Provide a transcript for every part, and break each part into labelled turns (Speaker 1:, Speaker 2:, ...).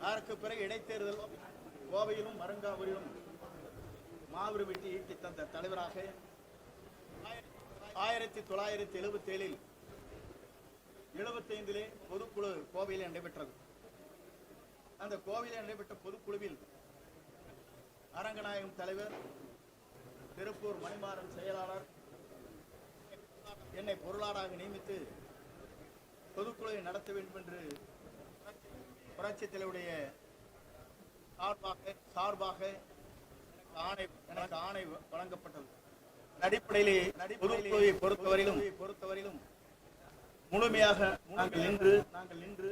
Speaker 1: அதற்கு பிறகு இடைத்தேர்தல் கோவையிலும் மரங்காவூரிலும் மாபெரும் வெட்டி ஈட்டி தந்த தலைவராக ஆயிரத்தி தொள்ளாயிரத்தி எழுபத்தி ஏழில் எழுபத்தைந்திலே பொதுக்குழு கோவையில் நடைபெற்றது. அந்த கோவையில் நடைபெற்ற பொதுக்குழுவில் அரங்கநாயகம் தலைவர் திருப்பூர் மணிமாறன் செயலாளர் என்னை பொருளாளராக நியமித்து பொதுக்குழுவை நடத்த வேண்டும் என்று புரட்சித் தலைவருடைய சார்பாக சார்பாக எனக்கு ஆணை எனக்கு ஆணை வழங்கப்பட்டது. அடிப்படையிலே பொதுக்குழுவை பொறுத்தவரையிலும் பொறுத்தவரையிலும் முழுமையாக நாங்கள் நின்று நாங்கள் நின்று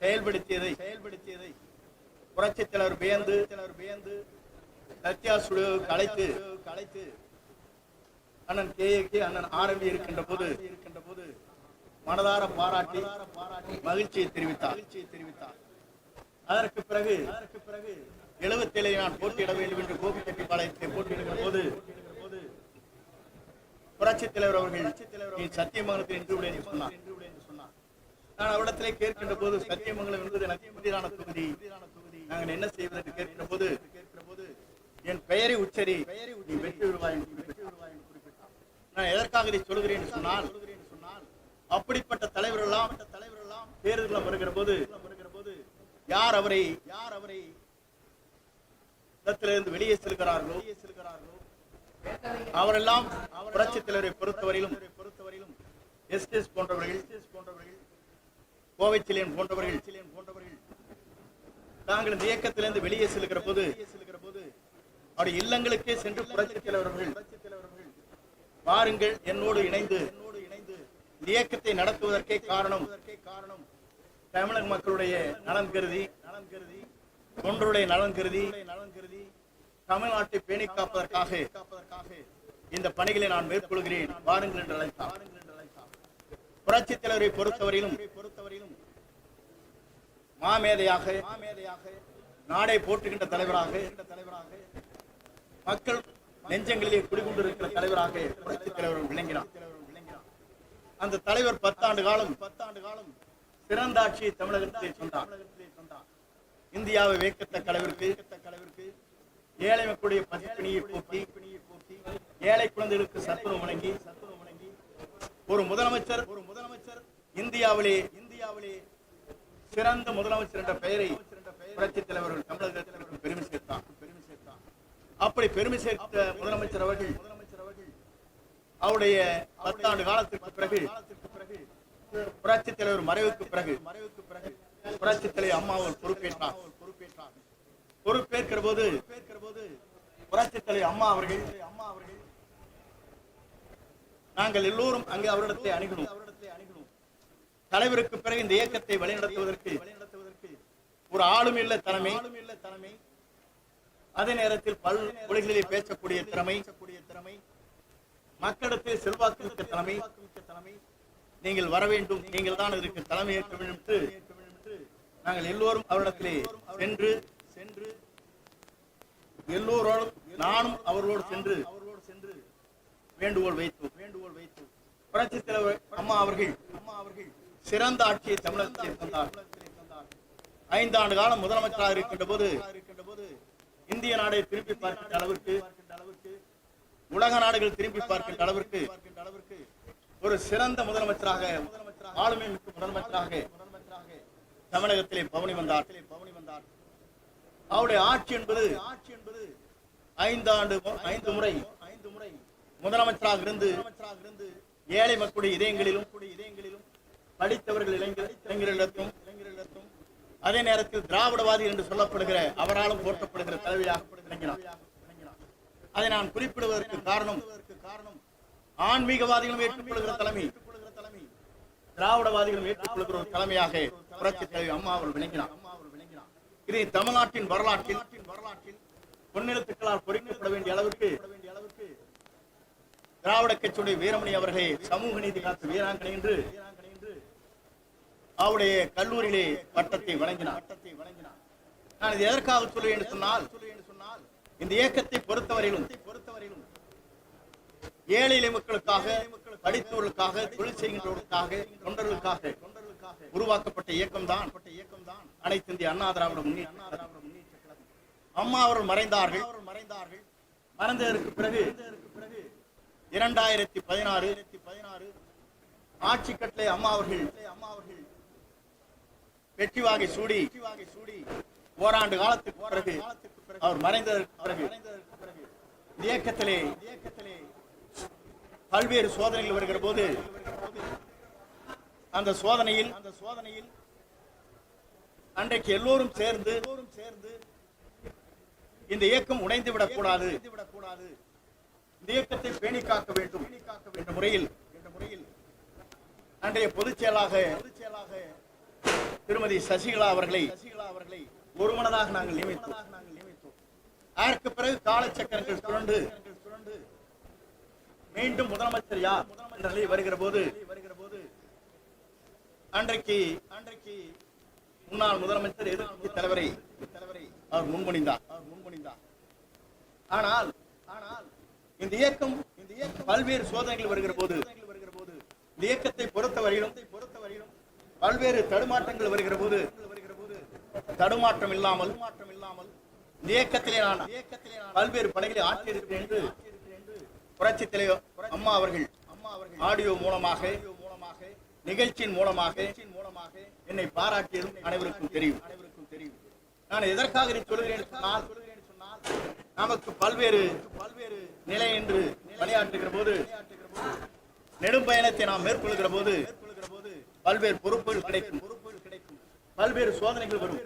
Speaker 1: செயல்படுத்தியதை செயல்படுத்தியதை புரட்சித் தலைவர் வியந்து தலைவர் வியந்து சத்யா ஸ்டுடியோவுக்கு அழைத்து அழைத்து அண்ணன் கே கே அண்ணன் ஆரம்பி இருக்கின்ற போது இருக்கின்ற போது மனதார பாராட்டி மகிழ்ச்சியை தெரிவித்தார். மகிழ்ச்சியை தெரிவித்தார் அதற்கு பிறகு அதற்கு பிறகு எழுபத்தேழை நான் போட்டியிட வேண்டும் என்று கோபிச்செட்டிப்பாளையத்தை போட்டியிடுகிற போது போது புரட்சித் தலைவர் அவர்கள் நீ சத்தியமங்கலத்தில் நின்று விடு என்று சொன்னார். நான் அவரிடத்திலே கேட்கின்ற போது சத்தியமங்கலம் என்பது எனக்கு புதிதான தொகுதி. நாங்கள் என்ன செய்வது? என்று கேட்கிற போது என் பெயரை உச்சரி நீ வெற்றி விடுவாய் என்று குறிப்பிட்டார். நான் எதற்காக இதை சொல்கிறேன் என்று சொன்னால் அப்படிப்பட்ட தலைவர்கள் எல்லாம் தலைவர் எல்லாம் தேர்தல் வருகிற போது வருகிற போது யார் அவரை யார் அவரை இடத்திலிருந்து வெளியே செல்கிறார்களோ வெளியே செல்கிறார்களோ அவரெல்லாம் புரட்சி தலைவரை பொறுத்தவரையிலும் பொறுத்தவரையிலும் எஸ்டிஎஸ் போன்றவர்கள் எஸ்டிஎஸ் போன்றவர்கள் கோவை சிலியன் போன்றவர்கள் சிலியன் போன்றவர்கள் தாங்கள் இந்த இயக்கத்திலிருந்து வெளியே செல்கிற போது செல்கிற போது அவருடைய இல்லங்களுக்கே சென்று புரட்சி தலைவர்கள் புரட்சி என்னோடு இணைந்து என்னோடு இணைந்து இயக்கத்தை நடத்துவதற்கே காரணம் காரணம் தமிழக மக்களுடைய நலன் கருதி நலன் கருதி தொண்டருடைய நலன் கருதி நலன் கருதி தமிழ்நாட்டை பேணி காப்பதற்காக காப்பதற்காக இந்த பணிகளை நான் மேற்கொள்கிறேன். வாருங்கள் என்று அழைத்தார். புரட்சி தலைவரை பொறுத்தவரையிலும் பொறுத்தவரையிலும் மாமேதையாக மாமேதையாக நாடை போட்டுகின்ற தலைவராக தலைவராக மக்கள் நெஞ்சங்களிலே குடிகொண்டிருக்கிற தலைவராக புரட்சி தலைவர் விளங்கினார். அந்த தலைவர் பத்தாண்டு காலம் பத்தாண்டு காலம் சிறந்த ஆட்சியை தமிழகத்திலே சொன்னார். இந்தியாவை வேக்கத்தக்க அளவிற்கு அளவிற்கு ஏழை மக்களுடைய பசிப்பிணியை போக்கி போக்கி ஏழை குழந்தைகளுக்கு சத்துணவு வழங்கி சத்துணவு வழங்கி ஒரு முதலமைச்சர் ஒரு முதலமைச்சர் இந்தியாவிலே இந்தியாவிலே சிறந்த முதலமைச்சர் என்ற பெயரை புரட்சி தலைவர்கள் தமிழகத்திற்கு பெருமை சேர்த்தார். பெருமை சேர்த்தார் அப்படி பெருமை சேர்த்த முதலமைச்சர் அவர்கள் முதலமைச்சர் அவருடைய பத்தாண்டு காலத்திற்கு பிறகு புரட்சி தலைவர் மறைவுக்கு பிறகு மறைவுக்கு பிறகு புரட்சி தலைவர் அம்மா அவர் பொறுப்பேற்றார். பொறுப்பேற்றார் பொறுப்பேற்கிற போது போது புரட்சி தலைவர் அம்மா அவர்கள் அம்மா அவர்கள் நாங்கள் எல்லோரும் அங்கே அவரிடத்தை அணுகணும். அவரிடத்தை அணுகணும் தலைவருக்கு பிறகு இந்த இயக்கத்தை வழிநடத்துவதற்கு வழிநடத்துவதற்கு ஒரு ஆளும் இல்ல தலைமை. ஆளும் இல்ல தலைமை அதே நேரத்தில் பல் மொழிகளிலே பேசக்கூடிய திறமை திறமை. மக்களுக்கு செல்வாக்கு மிக்க தலைமை. தலைமை நீங்கள் வர வேண்டும். நீங்கள் தான் இதற்கு தலைமை ஏற்க வேண்டும் என்று நாங்கள் எல்லோரும் அவரிடத்திலே சென்று சென்று எல்லோரோடும் நானும் அவர்களோடு சென்று அவர்களோடு சென்று வேண்டுகோள் வைத்தோம். வேண்டுகோள் வைத்தோம் புரட்சி தலைவர் அம்மா அவர்கள் அம்மா அவர்கள் சிறந்த ஆட்சியை தமிழகத்தில் தந்தார். ஐந்தாண்டு காலம் முதலமைச்சராக இருக்கின்ற போது இந்திய நாடை திரும்பி பார்க்கின்ற அளவிற்கு அளவிற்கு உலக நாடுகள் திரும்பி பார்க்கின்ற அளவிற்கு ஒரு சிறந்த முதலமைச்சராக ஆளுமை மிக்க முதலமைச்சராக தமிழகத்திலே பவனி வந்தார். பவனி வந்தார் அவருடைய ஆட்சி என்பது ஆட்சி என்பது ஐந்தாண்டு ஐந்து முறை ஐந்து முறை முதலமைச்சராக இருந்து இருந்து ஏழை மக்களுடைய இதயங்களிலும் இதயங்களிலும் படித்தவர்கள் இளைஞர் இளைஞர்களிடத்தும் இளைஞர்களிடத்தும் அதே நேரத்தில் திராவிடவாதி என்று சொல்லப்படுகிற அவராலும் போற்றப்படுகிற தலைவியாக விளங்கினார் அதை நான் குறிப்பிடுவதற்கு காரணம் காரணம் ஆன்மீகவாதிகளும் ஏற்றுக்கொள்கிற தலைமை திராவிடவாதிகளும் ஏற்றுக்கொள்கிற ஒரு தலைமையாக புரட்சி தலைவி அம்மா அவர்கள் விளங்கினார். இதை தமிழ்நாட்டின் வரலாற்றில் வரலாற்றில் பொன்னெழுத்துக்களால் பொறிக்கப்பட வேண்டிய அளவுக்கு திராவிட கட்சியுடைய வீரமணி அவர்களை சமூக நீதி காத்து வீராங்கனை என்று அவருடைய கல்லூரியிலே பட்டத்தை வழங்கினார் பட்டத்தை வழங்கினார். நான் இது எதற்காக சொல்லுவேன் என்று சொன்னால் இந்த இயக்கத்தை பொறுத்தவரையிலும் பொறுத்தவரையிலும் ஏழை எளிய மக்களுக்காக படித்தவர்களுக்காக தொழில் செய்கின்றவர்களுக்காக தொண்டர்களுக்காக உருவாக்கப்பட்ட இயக்கம் தான் இயக்கம் தான் அனைத்து இந்திய அண்ணா திராவிட முன்னேற்ற அண்ணா திராவிட முன்னேற்ற கழகம். அம்மா அவர்கள் மறைந்தார்கள். அவர்கள் மறைந்தார்கள் மறைந்ததற்கு பிறகு பிறகு இரண்டாயிரத்தி பதினாறு பதினாறு ஆட்சி கட்டளை அம்மா அவர்கள் அம்மா அவர்கள் வெற்றி வாகை சூடி வாகை சூடி ஓராண்டு காலத்துக்கு பிறகு அவர் மறைந்ததற்கு பிறகு இயக்கத்திலே இயக்கத்திலே பல்வேறு சோதனைகள் வருகிற போது அந்த சோதனையில் அந்த சோதனையில் அன்றைக்கு எல்லோரும் சேர்ந்து எல்லோரும் சேர்ந்து இந்த இயக்கம் உடைந்து விடக்கூடாது விடக்கூடாது இந்த இயக்கத்தை பேணி காக்க வேண்டும். பேணி காக்க வேண்டும் என்ற முறையில் என்ற முறையில் அன்றைய பொதுச் செயலாக பொதுச் செயலாக திருமதி சசிகலா அவர்களை சசிகலா அவர்களை ஒருமனதாக நாங்கள் நியமித்தோம் அதற்கு பிறகு காலச்சக்கரங்கள் சுழண்டு சுழண்டு மீண்டும் முதலமைச்சர் யார் என்ற நிலை வருகிற போது வருகிற போது அன்றைக்கு அன்றைக்கு முன்னாள் முதலமைச்சர் எதிர்கட்சி தலைவரை தலைவரை அவர் முன்மணிந்தார் அவர் முன்மணிந்தார் ஆனால் ஆனால் இந்த இயக்கம் இந்த இயக்கம் பல்வேறு சோதனைகள் வருகிற போது வருகிற போது இந்த இயக்கத்தை பொறுத்தவரையிலும் பொறுத்தவரையிலும் பல்வேறு தடுமாற்றங்கள் வருகிற போது வருகிற போது தடுமாற்றம் இல்லாமல் மாற்றம் இல்லாமல் இயக்கத்திலே நான் இயக்கத்திலே நான் பல்வேறு பணிகளை ஆற்றியிருக்கிறேன் என்று புரட்சி தலைவர் அம்மா அவர்கள் அம்மா அவர்கள் ஆடியோ மூலமாக மூலமாக நிகழ்ச்சியின் மூலமாக மூலமாக என்னை பாராட்டியதும் அனைவருக்கும் தெரியும். அனைவருக்கும் தெரியும் நான் எதற்காக இதை சொல்கிறேன் சொன்னால் சொல்கிறேன் சொன்னால் நமக்கு பல்வேறு பல்வேறு நிலை என்று விளையாட்டுகிற போது நெடும் பயணத்தை நாம் மேற்கொள்கிற போது மேற்கொள்கிற போது பல்வேறு பொறுப்புகள் கிடைக்கும் பொறுப்புகள் கிடைக்கும். பல்வேறு சோதனைகள் வரும்.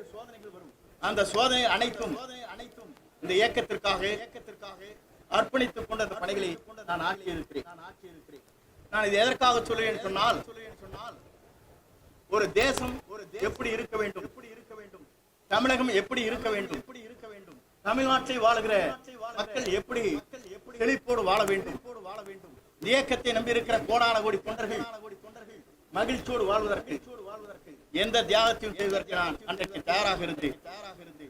Speaker 1: அந்த சோதனை அனைத்தும் அனைத்தும் இந்த இயக்கத்திற்காக இயக்கத்திற்காக அர்ப்பணித்துக் கொண்ட அந்த பணிகளை நான் ஆட்சி இருக்கிறேன் நான் ஆட்சி இருக்கிறேன் நான் இது எதற்காக சொல்லுவேன் சொன்னால் சொல்லுவேன் சொன்னால் ஒரு தேசம் ஒரு எப்படி இருக்க வேண்டும்? எப்படி இருக்க வேண்டும் தமிழகம் எப்படி இருக்க வேண்டும்? எப்படி இருக்க வேண்டும் தமிழ்நாட்டை வாழுகிற மக்கள் எப்படி எப்படி செழிப்போடு வாழ வேண்டும்? வாழ வேண்டும் இயக்கத்தை நம்பி இருக்கிற கோடான கோடி தொண்டர்கள் கோடி தொண்டர்கள் மகிழ்ச்சியோடு வாழ்வதற்கு எந்த தியாகத்தையும் செய்வதற்கு நான் அன்றைக்கு தயாராக இருந்து. தயாராக இருந்து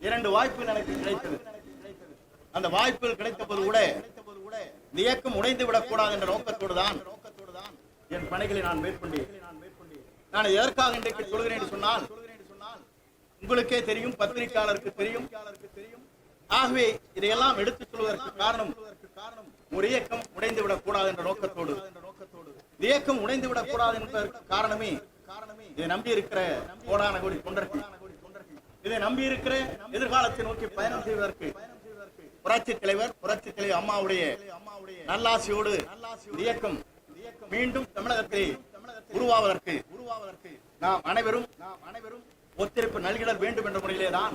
Speaker 1: இரண்டு வாய்ப்புகள் எனக்கு கிடைத்தது. அந்த வாய்ப்புகள் கிடைத்த போது கூட இந்த இயக்கம் உடைந்து விடக்கூடாது என்ற நோக்கத்தோடு தான் நோக்கத்தோடு தான் என் பணிகளை நான் மேற்கொண்டேன். நான் எதற்காக இன்றைக்கு சொல்கிறேன் என்று சொன்னால் உங்களுக்கே தெரியும் பத்திரிகையாளருக்கு தெரியும். தெரியும் ஆகவே இதையெல்லாம் எடுத்துச் சொல்வதற்கு காரணம் காரணம் ஒரு இயக்கம் உடைந்து விடக்கூடாது என்ற நோக்கத்தோடு. நோக்கத்தோடு இயக்கம் உடைந்து விடக்கூடாது என்பதற்கு காரணமே காரணமே இதை நம்பி இருக்கிற கோடான கோடி தொண்டர்கள். இதை நம்பி இருக்கிற எதிர்காலத்தை நோக்கி பயணம் செய்வதற்கு புரட்சி தலைவர் புரட்சி தலைவர் அம்மாவுடைய நல்லாசியோடு இயக்கம் மீண்டும் தமிழகத்தை உருவாவதற்கு உருவாவதற்கு நாம் அனைவரும் நாம் அனைவரும் ஒத்துழைப்பு நல்கிடல் வேண்டும் என்ற முறையிலே தான்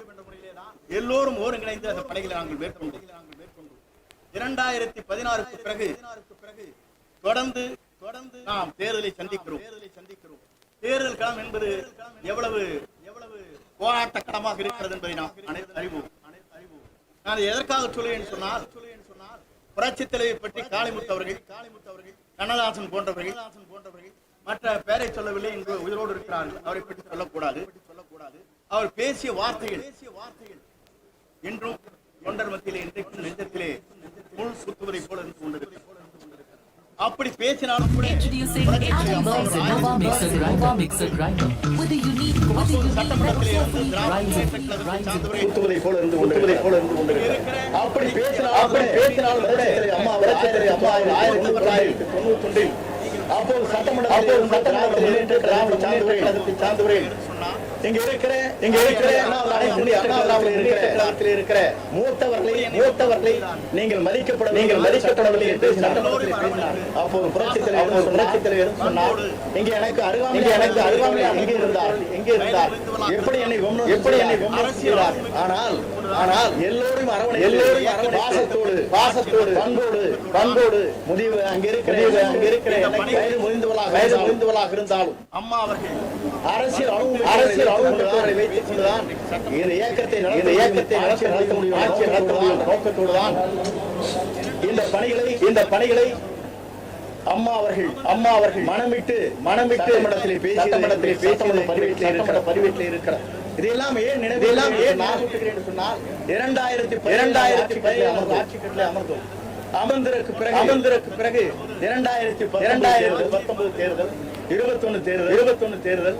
Speaker 1: எல்லோரும் ஒருங்கிணைந்து அந்த பணிகளை நாங்கள் மேற்கொண்டோம். இரண்டாயிரத்தி பதினாறுக்கு பிறகு பிறகு தொடர்ந்து தொடர்ந்து நாம் தேர்தலை சந்திக்கிறோம் தேர்தலை சந்திக்கிறோம். தேர்தல் களம் என்பது எவ்வளவு எவ்வளவு போராட்ட களமாக இருக்கிறது என்பதை நாம் அனைத்து அறிவோம். நான் எதற்காக சொல்லுவேன் சொன்னால் சொல்லுவேன் சொன்னால் புரட்சி தலைவை பற்றி காளிமுத்து அவர்கள் காளிமுத்து அவர்கள் கண்ணதாசன் போன்றவர்கள் போன்றவர்கள் மற்ற பெயரை சொல்லவில்லை என்று உயிரோடு இருக்கிறார்கள். அவரை பற்றி சொல்லக்கூடாது. சொல்லக்கூடாது அவர் பேசிய வார்த்தைகள் பேசிய வார்த்தைகள் என்றும் தொண்டர் மத்தியிலே இன்றைக்கும் நெஞ்சத்திலே முள் சுத்துவதை போல இருந்து கொண்டிருக்கிறது. அப்படி பேசினாலும் கூட
Speaker 2: ஊத்துவதை போல இருந்து ஊத்துவதை போல இருந்து கொண்டிருக்கிறார் அப்படி பேசினாலும் அப்படி பேசினாலும் கூட அம்மா ஆயிரத்தி அம்மா ஆயிரத்தி தொள்ளாயிரத்தி தொண்ணூத்தி ஒன்றில் அப்போது சட்டமன்ற அப்போது சட்டமன்ற சார்ந்தவரை
Speaker 1: சொன்னார்.
Speaker 2: இங்க இருக்கிற இங்க இருக்கிற அண்ணா திராவிட இருக்கிற மூத்தவர்களை மூத்தவர்களை நீங்கள் மதிக்கப்பட நீங்கள் மதிக்கப்படவில்லை என்று அப்போது புரட்சி தலைவர் புரட்சி தலைவர் சொன்னார். இங்க எனக்கு அருகாமை இங்க எனக்கு அருகாமை எங்கே இருந்தார். எங்கே இருந்தார் எப்படி என்னை எப்படி என்னை விமர்சிக்கிறார் ஆனால் ஆனால் எல்லோரும் பாசத்தோடு பாசத்தோடு பண்போடு பண்போடு முடிவு அங்க இருக்கிற அங்க இருக்கிற வயது முதிர்ந்தவளாக இருந்தாலும்
Speaker 1: அம்மா அவர்கள்
Speaker 2: அரசியல் அரசியல் அலுவலகத்தை வைத்துக் கொண்டுதான் இந்த இயக்கத்தை இந்த இயக்கத்தை ஆட்சி நடத்த முடியும் ஆட்சி நடத்த முடியும். நோக்கத்தோடு தான் இந்த பணிகளை இந்த பணிகளை அம்மா அவர்கள் அம்மா அவர்கள் மனமிட்டு மனமிட்டு மண்டலத்திலே பேசி சட்டமன்றத்திலே பேசி பதிவேட்டில் சட்டமன்ற பதிவேட்டில் இருக்கிற இதெல்லாம் ஏன் எல்லாம் ஏன் சொன்னால் இரண்டாயிரத்தி இரண்டாயிரத்தி பதினேழு ஆட்சி கட்டிலே அமர்ந்தோம். அமர்ந்ததற்கு பிறகு அமர்ந்ததற்கு பிறகு இரண்டாயிரத்தி இரண்டாயிரத்தி பத்தொன்பது தேர்தல் இருபத்தொன்னு தேர்தல் இருபத்தொன்னு தேர்தல்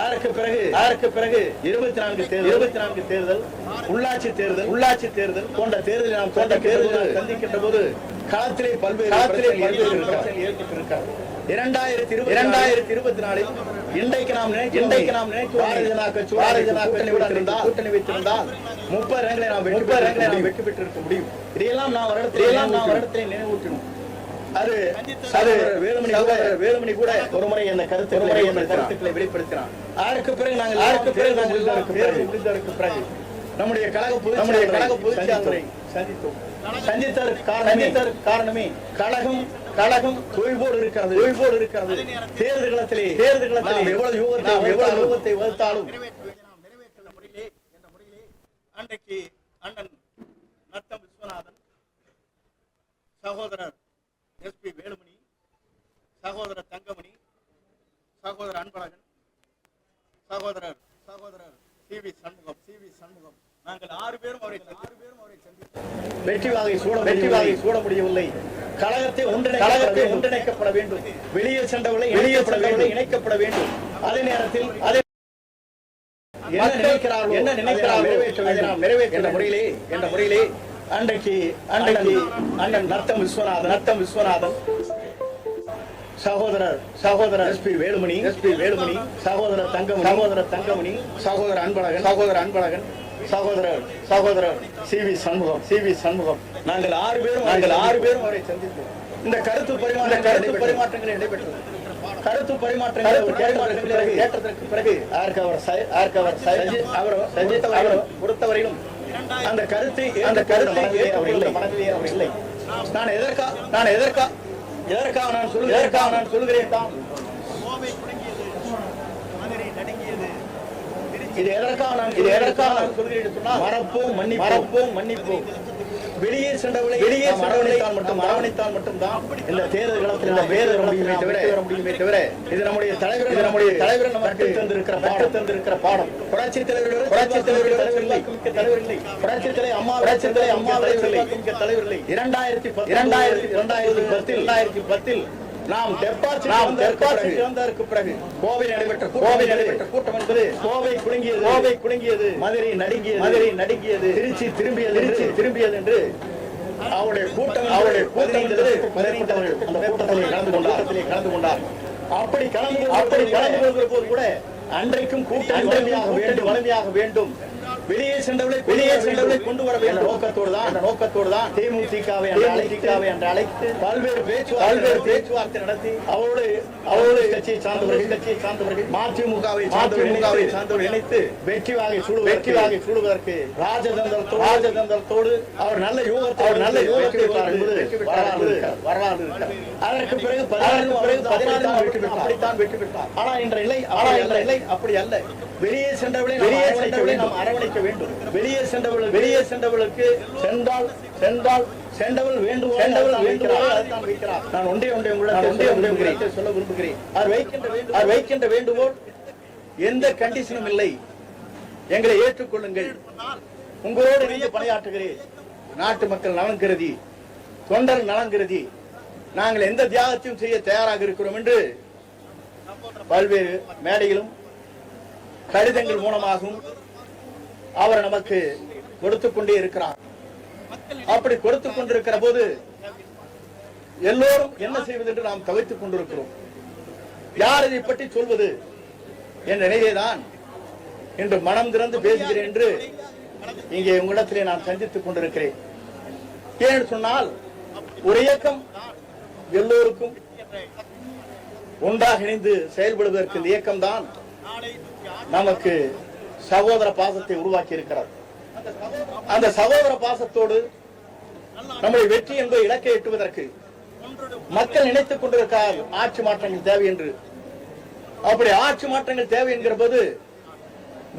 Speaker 2: அதற்கு பிறகு அதற்கு பிறகு இருபத்தி நான்கு தேர்தல் இருபத்தி நான்கு தேர்தல் உள்ளாட்சி தேர்தல் உள்ளாட்சி தேர்தல் போன்ற தேர்தலை நாம் போன்ற தேர்தலை சந்திக்கின்ற போது களத்திலே பல்வேறு களத்திலே பல்வேறு ஏற்பட்டிருக்கிறது. இரண்டாயிரத்தி இருபது இரண்டாயிரத்தி இருபத்தி நாலில் இன்றைக்கு நாம் நினைக்க இன்றைக்கு நாம் நினைக்கும் பாரதிய ஜனதா கட்சி பாரதிய ஜனதா கூட்டணி வைத்திருந்தால் கூட்டணி வைத்திருந்தால் முப்பது ரன்களை நாம் முப்பது ரன்களை நாம் வெற்றி பெற்றிருக்க முடியும். இதையெல்லாம் நாம் வருடத்தில் இதையெல்லாம் நாம் வருடத்திலே நினைவூட்டணும். அது அது வேலுமணி கூட வேலுமணி கூட ஒரு முறை அந்த கருத்து முறை அந்த கருத்துக்களை வெளிப்படுத்தினார். அதற்கு பிறகு நாங்கள் அதற்கு பிறகு நாங்கள் பிறகு நம்முடைய கழக பொது நம்முடைய கழக பொதுச்செயலாளரை சந்தித்தோம். சந்தித்ததற்கு காரணமே கழகம் கழகம் தொய்வோடு இருக்கிறது தொய்வோடு இருக்கிறது தேர்தல் களத்திலே தேர்தல் களத்திலே எவ்வளவு யோகத்தை எவ்வளவு யோகத்தை வகுத்தாலும்
Speaker 1: நிறைவேற்றுள்ள முறையிலே என்ற முறையிலே அன்றைக்கு அண்ணன் நத்தம் விஸ்வநாதன் சகோதரர் எஸ்பி வேலுமணி சகோதரர் தங்கமணி சகோதரர் அன்பழகன் சகோதரர் சகோதரர் C V Shanmugam C V Shanmugam. நாங்கள் ஆறு பேரும் அவரை ஆறு பேரும் அவரை சந்தித்தோம்.
Speaker 2: வெற்றி வாகை சூட வெற்றி வாகை சூட முடியவில்லை. கழகத்தை கழகத்தை ஒன்றிணைக்கப்பட வேண்டும். வெளியே சென்றவர்களை வெளியே சென்றவர்களை இணைக்கப்பட வேண்டும். அதே நேரத்தில் அதே என்ன நினைக்கிறார்களோ என்ன நினைக்கிறார்களோ நிறைவேற்ற என்ற முறையிலே என்ற முறையிலே அன்றைக்கு அன்றைக்கு அண்ணன் நத்தம் விஸ்வநாதன் நத்தம் விஸ்வநாதன் சகோதரர் சகோதரர் எஸ்பி வேலுமணி எஸ்பி வேலுமணி சகோதரர் தங்கமணி சகோதரர் தங்கமணி சகோதரர் அன்பழகன் சகோதரர் அன்பழகன் சகோதரர் சகோதரர் C V Shanmugam C V Shanmugam. நாங்கள் ஆறு பேரும் நாங்கள் ஆறு பேரும் அவரை சந்தித்தோம் இந்த கருத்து பரிமாற்ற கருத்து பரிமாற்றங்கள் நடைபெற்றது. கருத்து பரிமாற்றங்கள் ஏற்றதற்கு பிறகு. ச- அதற்கு அவர் அவர் பொறுத்தவரையிலும் அந்த கருத்தை அந்த கருத்தை அவர் இல்லை. மனதிலே அவர் இல்லை. நான் எதற்கா நான் எதற்கா எதற்காக நான் சொல்லுகிறேன் எதற்காக நான் சொல்லுகிறேன் தான்
Speaker 1: கோவை குலுங்கியது மதுரை நடுங்கியது திருச்சி
Speaker 2: இது எதற்காக இது எதற்காக மறப்போம் மன்னிப்போம் மறப்போம் மன்னிப்போம் வெளியே சென்றவர்களை வெளியே அரவணைத்தால் மட்டும் அரவணைத்தால் மட்டும்தான். இந்த தேர்தல் களத்தில் இந்த தேர்தல் முடியுமே தவிர வர முடியுமே தவிர இது நம்முடைய தலைவர் இது நம்முடைய தலைவர் நமக்கு தந்திருக்கிற பாடம். தந்திருக்கிற பாடம். புரட்சி தலைவர் புரட்சி தலைவர் தலைவர் இல்லை. மிக்க தலைவர் இல்லை. புரட்சி தலை அம்மா புரட்சி தலை அம்மா தலைவர் இல்லை. மிக்க தலைவர் இல்லை. இரண்டாயிரத்தி இரண்டாயிரத்தி இரண்டாயிரத்தி பத்தில் இரண்டாயிரத்தி பத்தில் நாம் இழந்ததற்கு பிறகு கோவை நடைபெற்ற கோவை நடைபெற்ற கூட்டம் என்பது கோவை குலுங்கியது. கோவை குலுங்கியது. மதுரை நடுங்கியது. மதுரை நடுங்கியது. திருச்சி திரும்பியது திருச்சி திரும்பியது என்று அவருடைய கூட்டம் அவருடைய கூட்டம் என்பது அந்த கூட்டத்திலே கலந்து கொண்டார். கலந்து கொண்டார். அப்படி கலந்து அப்படி கலந்து கொள்கிற போது கூட அன்றைக்கும் கூட்டம் வலிமையாக வேண்டும். வலிமையாக வேண்டும். வெளியே சென்றவர்களை வெளியே சென்றவர்களை கொண்டு வர வேண்டும். நோக்கத்தோடு தான் அந்த நோக்கத்தோடு தான் தேமுதிகவை தேமுதிகவை என்று அழைத்து பல்வேறு பேச்சு பல்வேறு பேச்சுவார்த்தை நடத்தி அவரோடு அவரோடு கட்சியை சார்ந்தவர்கள் கட்சியை சார்ந்தவர்கள் மதிமுகவை மதிமுகவை சார்ந்தவர்கள் இணைத்து வெற்றி வாகை சூடு வெற்றி வாகை சூடுவதற்கு ராஜதந்திரத்தோடு ராஜதந்திரத்தோடு அவர் நல்ல யோகத்தை அவர் நல்ல யோகத்தை என்பது வரலாறு. வரலாறு. அதற்கு பிறகு பதினாறு பிறகு பதினாறு வெற்றி பெற்றார். அப்படித்தான் வெற்றி பெற்றார். ஆனா இன்ற இல்லை ஆனா இன்ற இல்லை அப்படி அல்ல. வெளியே சென்றவர்களை வெளியே சென்றவர்களை நாம் அரவணைக்க வேண்டும். வெளியே சென்றவர்கள் வெளியே சென்றவர்களுக்கு சென்றால் சென்றால் சென்றவள் வேண்டுகோள் சென்றவள் வேண்டுகோள் அதுதான் வைக்கிறார் நான் ஒன்றே ஒன்றே உங்களை ஒன்றே ஒன்றே உங்களை சொல்ல விரும்புகிறேன். அவர் வைக்கின்ற வேண்டும் அவர் வைக்கின்ற வேண்டுகோள் எந்த கண்டிஷனும் இல்லை. எங்களை ஏற்றுக்கொள்ளுங்கள். உங்களோடு இணைந்து பணியாற்றுகிறேன். நாட்டு மக்கள் நலன் கருதி தொண்டர் நலன் கருதி நாங்கள் எந்த தியாகத்தையும் செய்ய தயாராக இருக்கிறோம் என்று பல்வேறு மேடையிலும் கடிதங்கள் மூலமாகவும் அவர் நமக்கு கொடுத்துக் கொண்டே இருக்கிறார். அப்படி கொடுத்து கொண்டிருக்கிற போது எல்லோரும் என்ன செய்வது என்று நாம் தவித்துக் கொண்டிருக்கிறோம். யார் இதை பற்றி சொல்வது? என் நினைவேதான் என்று மனம் திறந்து பேசுகிறேன் என்று இங்கே உங்களிடத்திலே நான் சந்தித்துக் கொண்டிருக்கிறேன். ஏன்னு சொன்னால் ஒரு இயக்கம் எல்லோருக்கும் ஒன்றாக இணைந்து செயல்படுவதற்கு இந்த
Speaker 1: இயக்கம் தான்
Speaker 2: நமக்கு சகோதர பாசத்தை உருவாக்கி இருக்கிறார் அந்த சகோதர பாசத்தோடு நம்முடைய வெற்றி என்பதை இலக்கை எட்டுவதற்கு மக்கள் நினைத்துக் கொண்டிருக்கிறார் ஆட்சி மாற்றங்கள் தேவை என்று. அப்படி ஆட்சி மாற்றங்கள் தேவை என்கிற போது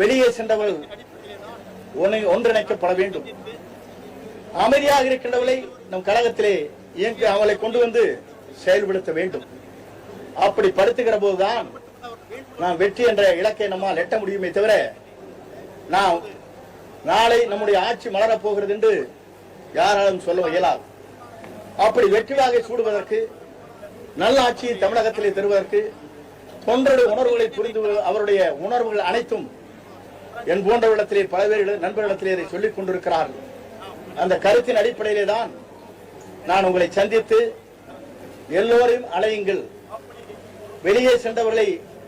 Speaker 2: வெளியே சென்றவர்கள் ஒன்றிணைக்கப்பட வேண்டும். அமைதியாக இருக்கின்றவர்களை நம் கழகத்திலே இயங்கி அவளை கொண்டு வந்து செயல்படுத்த வேண்டும். அப்படி படுத்துகிற போதுதான் நாம் வெற்றி என்ற இலக்கை நம்மால் எட்ட முடியுமே தவிர நாம் நாளை நம்முடைய ஆட்சி மலரப் போகிறது என்று யாராலும் சொல்ல இயலாது. அப்படி வெற்றியாக சூடுவதற்கு நல்ல ஆட்சியை தமிழகத்திலே தருவதற்கு தொண்டருடைய உணர்வுகளை புரிந்து அவருடைய உணர்வுகள் அனைத்தும் என் போன்றவரிடத்திலே பல பேர் நண்பர்களிடத்திலே இதை சொல்லிக் கொண்டிருக்கிறார்கள். அந்த கருத்தின் அடிப்படையிலே தான் நான் உங்களை சந்தித்து எல்லோரையும் அலையுங்கள் வெளியே சென்றவர்களை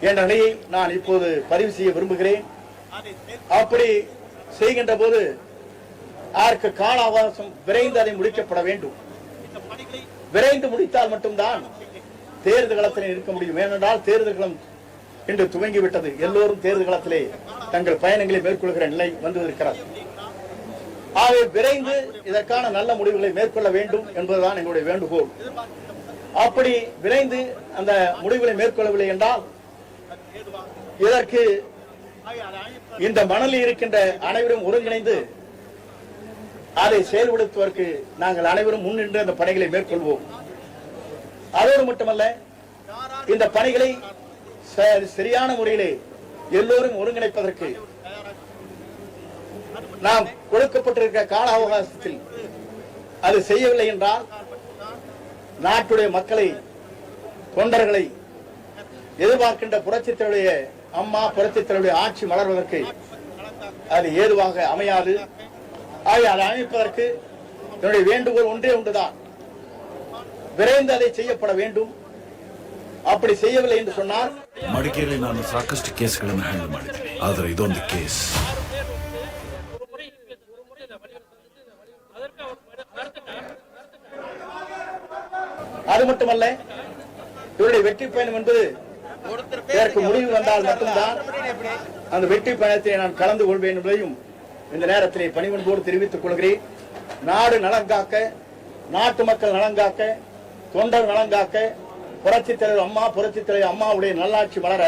Speaker 2: என்ற நிலையை நான் இப்போது பதிவு செய்ய விரும்புகிறேன். அப்படி செய்கின்ற போது அதற்கு கால அவகாசம் விரைந்து அதை முடிக்கப்பட வேண்டும். விரைந்து முடித்தால் மட்டும்தான் தேர்தல் களத்தில் இருக்க முடியும். ஏனென்றால் தேர்தல் களம் இன்று துவங்கிவிட்டது. எல்லோரும் தேர்தல் களத்திலே தங்கள் பயணங்களை மேற்கொள்கிற நிலை வந்து இருக்கிறது ஆகவே விரைந்து இதற்கான நல்ல முடிவுகளை மேற்கொள்ள வேண்டும் என்பதுதான் எங்களுடைய வேண்டுகோள். அப்படி விரைந்து அந்த முடிவுகளை மேற்கொள்ளவில்லை என்றால் இதற்கு இந்த மணலில் இருக்கின்ற அனைவரும் ஒருங்கிணைந்து அதை செயல்படுத்துவதற்கு நாங்கள் அனைவரும் முன்னின்று அந்த பணிகளை மேற்கொள்வோம். அதோடு மட்டுமல்ல இந்த பணிகளை சரியான முறையிலே எல்லோரும் ஒருங்கிணைப்பதற்கு நாம் கொடுக்கப்பட்டிருக்கிற கால அவகாசத்தில் அது செய்யவில்லை என்றால் நாட்டுடைய மக்களை தொண்டர்களை எதிர்பார்க்கின்ற புரட்சித்தருடைய அம்மா புரட்சித்தருடைய ஆட்சி மலர்வதற்கு அது ஏதுவாக அமையாது ஆகவே அதை அமைப்பதற்கு என்னுடைய வேண்டுகோள் ஒன்றே ஒன்றுதான் விரைந்து அதை செய்யப்பட வேண்டும் அப்படி செய்யவில்லை என்று சொன்னால்
Speaker 3: ಮಡಿಕೇರಿಯಲ್ಲಿ ನಾನು ಸಾಕಷ್ಟು ಕೇಸ್ಗಳನ್ನು ಹ್ಯಾಂಡಲ್ ಮಾಡಿದ್ದೀನಿ ಆದರೆ ಇದೊಂದು ಕೇಸ್
Speaker 2: அது மட்டுமல்ல இவருடைய வெற்றி பயணம் என்பது இதற்கு முடிவு வந்தால் மட்டும்தான் அந்த வெற்றி பயணத்தை நான் கலந்து கொள்வேன் என்பதையும் இந்த நேரத்திலே பணிவன்போடு தெரிவித்துக் கொள்கிறேன். நாடு நலன் காக்க நாட்டு மக்கள் நலன் காக்க தொண்டர் நலன் காக்க புரட்சித் தலைவர் அம்மா புரட்சித் தலைவர் அம்மாவுடைய நல்லாட்சி வளர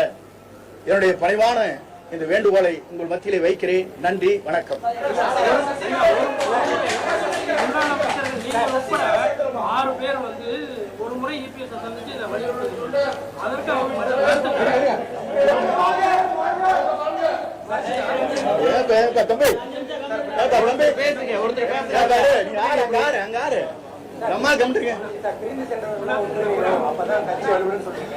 Speaker 2: என்னுடைய பணிவான இந்த வேண்டுகோளை உங்கள் மத்தியிலே வைக்கிறேன். நன்றி வணக்கம்.
Speaker 4: ஆறு பேர் வந்து இபிஎஸ் சந்திச்சு இதை வலியுறுத்தி அதற்கு அவங்க கருத்து
Speaker 2: ஏப்பா, ஏப்பா, தம்பி ஏப்பா, தம்பி ஏப்பா, ஏய், நீ யாரு, அங்க யாரு, அங்க யாரு? அம்மா கம்பிட்டுருங்க
Speaker 5: பிரிந்து ஒன்றிணைகிறோம் அப்பதான் கட்சி வலுவன்னு சொல்றீங்க.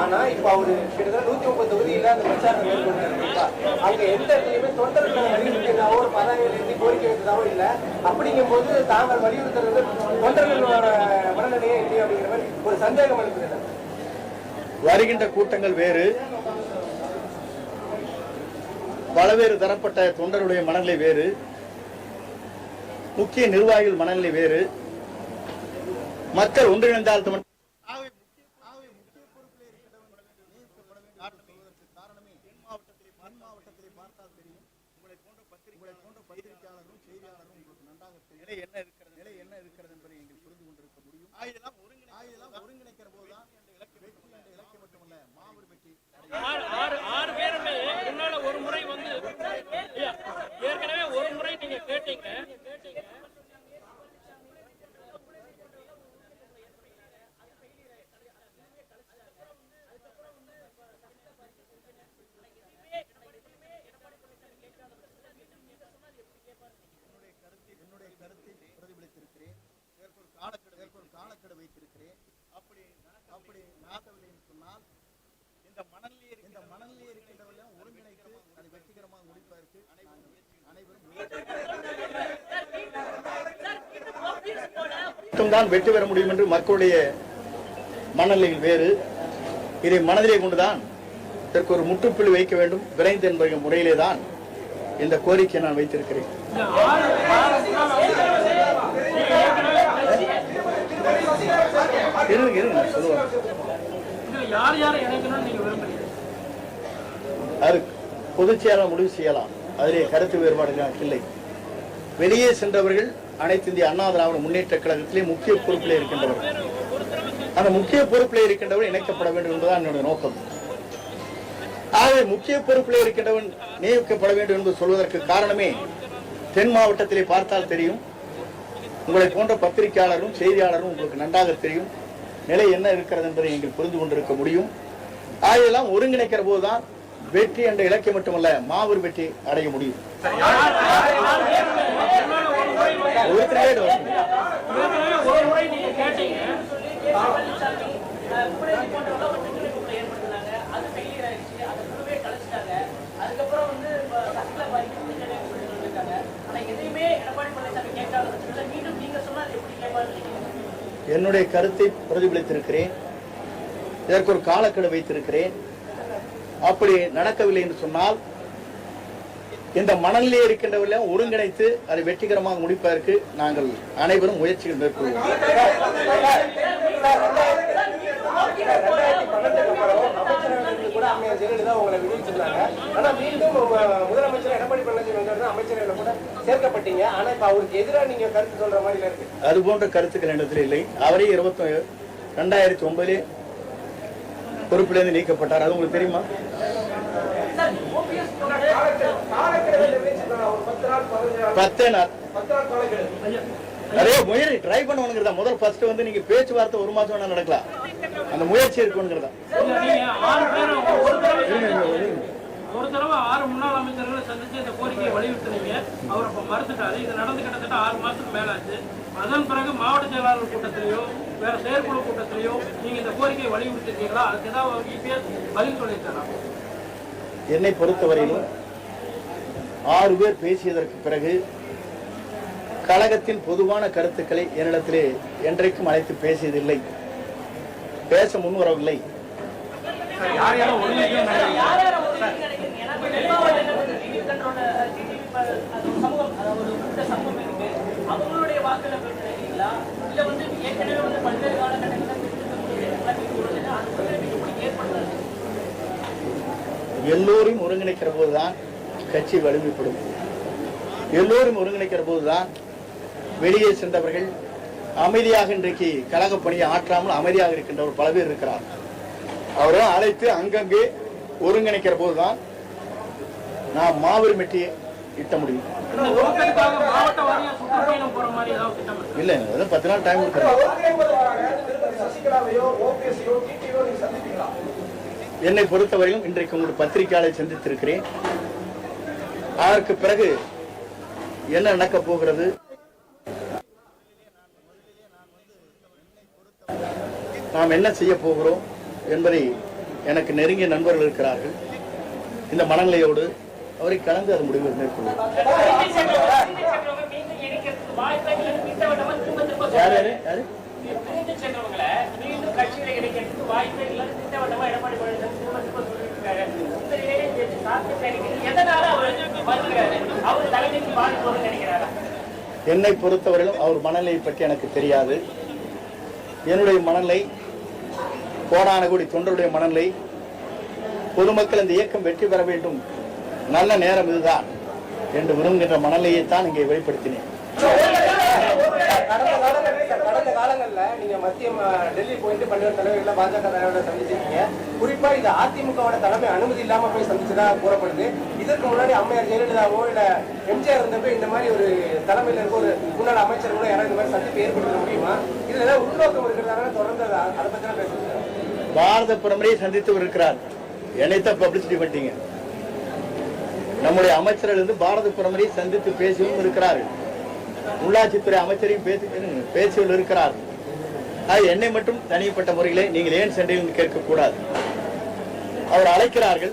Speaker 5: ஆனா இப்ப அவரு கிட்டத்தட்ட நூத்தி முப்பது தொகுதியில அந்த பிரச்சாரம் மேற்கொண்டிருக்கா. அங்க எந்த இடத்துலயுமே தொண்டர்களை வலியுறுத்தியதாவோ ஒரு பதவியில் இருந்து கோரிக்கை வைத்ததாவோ இல்ல. அப்படிங்கும் போது தாங்கள் வலியுறுத்துறது தொண்டர்களோட மனநிலையே அப்படிங்கிற மாதிரி ஒரு சந்தேகம் எழுப்புகிறது
Speaker 2: வருகின்ற கூட்டங்கள் வேறு. பலவேறு தரப்பட்ட தொண்டருடைய மனநிலை வேறு. முக்கிய நிர்வாகிகள் மனநிலை வேறு. மக்கள் ஒன்றிணைந்தால்
Speaker 1: என்ன இருக்கிறது? நிலை என்ன இருக்கிறது என்பதை நீங்கள் புரிந்து கொண்டிருக்க முடியும். ஆயுதெல்லாம் ஆயுதெல்லாம் ஒருங்கிணைக்கிற போதுதான் வெற்றி என்ற இலக்கை மட்டுமல்ல மாபெரும் வெற்றி
Speaker 4: ஆறு ஆறு பேருமே முன்னால ஒரு முறை வந்து ஏற்கனவே ஒரு முறை நீங்க கேட்டீங்க.
Speaker 1: என்னுடைய காலக்கெடு வைத்திருக்கிறேன். அப்படி அப்படி நடக்கவில்லை என்று சொன்னால் இந்த மணலிலே இந்த மணலிலே இருக்கின்றவர்கள் ஒருங்கிணைத்து அதை வெற்றிகரமாக முடிப்பதற்கு அனைவரும்
Speaker 2: மட்டும்தான் வெற்றி பெற முடியும் என்று மக்களுடைய மனநிலையில் வேறு. இதை மனதிலே கொண்டுதான் இதற்கு ஒரு முற்றுப்புள்ளி வைக்க வேண்டும். விரைந்து என்பது முறையிலே தான் இந்த கோரிக்கையை நான் வைத்திருக்கிறேன்
Speaker 4: இந்த ஆறு ஆறு முன்னால வந்து நீங்க ஏற்கனவே
Speaker 2: இருங்க இருங்க நான் சொல்லுவேன்.
Speaker 4: யார் யார் இணைக்கணும்னு நீங்க விரும்புறீங்க?
Speaker 2: அது பொதுச் செயலாளர் முடிவு செய்யலாம். அதிலே கருத்து வேறுபாடு எனக்கு இல்லை. வெளியே சென்றவர்கள் அனைத்து இந்திய அண்ணா திராவிட முன்னேற்ற கழகத்திலே முக்கிய பொறுப்பிலே இருக்கின்றவர்கள். அந்த முக்கிய பொறுப்பிலே இருக்கின்றவர் இணைக்கப்பட வேண்டும் என்பதுதான் என்னுடைய நோக்கம். ஆகவே முக்கிய பொறுப்பில் இருக்கின்றவன் நியமிக்கப்பட வேண்டும் என்று சொல்வதற்கு காரணமே தென் மாவட்டத்திலே பார்த்தால் தெரியும். உங்களை போன்ற பத்திரிகையாளரும் செய்தியாளரும் உங்களுக்கு நன்றாக தெரியும். நிலை என்ன இருக்கிறது என்பதை நீங்கள் புரிந்து கொண்டிருக்க முடியும். ஆகையெல்லாம் ஒருங்கிணைக்கிற போதுதான் வெற்றி என்ற இலக்கியம் மட்டுமல்ல மாபெரும் வெற்றி அடைய முடியும். ஒருத்தரே இது
Speaker 4: ஒரு முறை நீங்க கேட்டீங்க
Speaker 6: அதுக்கப்புறம் வந்து சட்டத்தில் பாதிக்கு ஆனா எதையுமே எடப்பாடி பழனிசாமி கேட்காத பட்சத்தில் மீண்டும் நீங்க சொன்னால் எப்படி கேட்பாரு
Speaker 2: என்னுடைய கருத்தை பிரதிபலித்திருக்கிறேன். இதற்கு ஒரு காலக்கெடு வைத்திருக்கிறேன். அப்படி நடக்கவில்லை என்று சொன்னால் இந்த மணலிலே இருக்கின்றவர்களை ஒருங்கிணைத்து அதை வெற்றிகரமாக முடிப்பதற்கு நாங்கள் அனைவரும் முயற்சிகள் மேற்கொள்வோம்.
Speaker 5: அம்மையார் ஜெயலலிதா உங்களை விடுவிச்சிருந்தாங்க. ஆனா மீண்டும் முதலமைச்சர் எடப்பாடி பழனிசாமி அமைச்சரவையில கூட சேர்க்கப்பட்டீங்க. ஆனா இப்ப அவருக்கு எதிராக நீங்க கருத்து சொல்ற மாதிரி இருக்கு.
Speaker 2: அது போன்ற கருத்துக்கள் என்னிடத்தில் இல்லை. அவரே இருபத்தி ரெண்டாயிரத்தி ஒன்பதிலே பொறுப்பிலிருந்து நீக்கப்பட்டார். அது உங்களுக்கு தெரியுமா?
Speaker 5: பத்து நாள்.
Speaker 2: நிறைய முயற்சி ட்ரை பண்ணுவனுங்கிறதா முதல் ஃபர்ஸ்ட் வந்து நீங்க பேச்சுவார்த்தை ஒரு மாசம் வேணா நடக்கலாம். அந்த முயற்சி இருக்குங்கிறதா
Speaker 4: ஒரு தடவை ஆறு முன்னாள் அமைச்சர்களை சந்திச்சு இந்த கோரிக்கையை வலியுறுத்தினீங்க. அவர் அப்ப மறுத்துட்டாரு. இது நடந்து கிட்டத்தட்ட ஆறு மாசத்துக்கு மேல ஆச்சு அதன் பிறகு மாவட்ட செயலாளர் கூட்டத்திலேயோ வேற செயற்குழு கூட்டத்திலேயோ நீங்க இந்த கோரிக்கையை வலியுறுத்திருக்கீங்களா? அதுக்கு ஏதாவது இபிஎஸ் பதில் சொல்லியிருக்காரா?
Speaker 2: என்னை பொறுத்தவரையிலும் ஆறு பேர் பேசியதற்கு பிறகு கழகத்தின் பொதுவான கருத்துக்களை என்னிடத்திலே என்றைக்கும் அழைத்து பேசியதில்லை. பேச முன்வரவில்லை. எல்லோரையும் ஒருங்கிணைக்கிற போதுதான் கட்சி வலிமைப்படும். எல்லோரும் ஒருங்கிணைக்கிற போதுதான் வெளியே சென்றவர்கள் அமைதியாக இன்றைக்கு கழக பணியை ஆற்றாமல் அமைதியாக இருக்கின்றவர் பல பேர் இருக்கிறார். அவரை அழைத்து அங்கங்கே ஒருங்கிணைக்கிற போதுதான் நாம் மாபெரும் வெற்றியை ஈட்ட முடியும்? இல்லை அதான் பத்து நாள் டைம் என்னை பொறுத்தவரையிலும் இன்றைக்கு உங்களுடைய பத்திரிகையாளரை சந்தித்திருக்கிறேன். அதற்கு பிறகு என்ன நடக்கப் போகிறது? நாம் என்ன செய்ய போகிறோம் என்பதை எனக்கு நெருங்கிய நண்பர்கள் இருக்கிறார்கள். இந்த மனநிலையோடு அவரை கலந்து அது முடிவு
Speaker 6: மேற்கொள்ளும்
Speaker 2: யார் யாரு யாரு? என்னை பொறுத்தவரையிலும் அவர் மனநிலையை பற்றி எனக்கு தெரியாது. என்னுடைய மனநிலை கோடான கோடி தொண்டருடைய மனநிலை பொதுமக்கள் இந்த இயக்கம் வெற்றி பெற வேண்டும். நல்ல நேரம் இதுதான் என்று விரும்புகின்ற மனநிலையைத்தான் இங்கே வெளிப்படுத்தினேன்.
Speaker 5: கடந்த காலங்கள்ல கடந்த காலங்கள்ல நீங்க மத்திய டெல்லி போயிட்டு பல்வேறு தலைவர்கள பாஜக தலைவர்களை சந்திச்சிருக்கீங்க. குறிப்பா இது அதிமுகவோட தலைமை அனுமதி இல்லாம போய் சந்திச்சதா கூறப்படுது. இதற்கு முன்னாடி அம்மையார் ஜெயலலிதாவோ இல்ல எம்ஜிஆர் இருந்தப்போ இந்த மாதிரி ஒரு தலைமையில இருக்க ஒரு முன்னாள் அமைச்சர் கூட யாராவது இந்த மாதிரி சந்திப்பு ஏற்படுத்த முடியுமா? இதுல ஏதாவது உள்நோக்கம் இருக்கிறதால தொடர்ந்து அதை பத்தி தான் பேசுறேன்
Speaker 2: பாரத பிரதமரை சந்தித்து இருக்கிறார் என்னைத்தான் பப்ளிசிட்டி பண்ணிட்டீங்க. நம்முடைய அமைச்சர்கள் இருந்து பாரத பிரதமரை சந்தித்து பேசியும் இருக்கிறார்கள். உள்ளாட்சித்துறை அமைச்சரையும் பேசி பேசியும் இருக்கிறார். அது என்னை மட்டும் தனிப்பட்ட முறையிலே நீங்கள் ஏன் சென்றீர்கள் கேட்கக்கூடாது. அவர் அழைக்கிறார்கள்.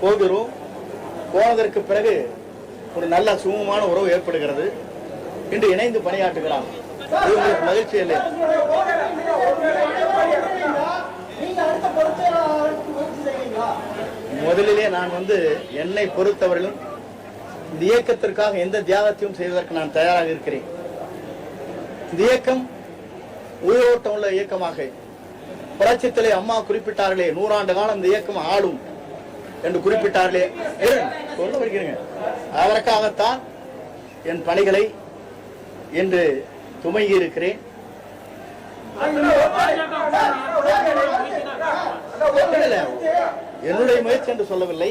Speaker 2: போகிறோம். போனதற்கு பிறகு ஒரு நல்ல சுமூகமான உறவு ஏற்படுகிறது. இன்று இணைந்து பணியாற்றுகிறார். அது உங்களுக்கு மகிழ்ச்சி இல்லை. முதலிலே நான் வந்து என்னை பொறுத்தவரையிலும் இந்த இயக்கத்திற்காக எந்த தியாகத்தையும் செய்வதற்கு நான் தயாராக இருக்கிறேன். இந்த இயக்கம் உயிரோட்டம் உள்ள இயக்கமாக. புரட்சித்தலை அம்மா குறிப்பிட்டார்களே நூறாண்டு காலம் இந்த இயக்கம் ஆளும் என்று குறிப்பிட்டார்களே. சொல்ல அதற்காகத்தான் என் பணிகளை என்று துமங்கி இருக்கிறேன். என்னுடைய முயற்சி என்று சொல்லவில்லை.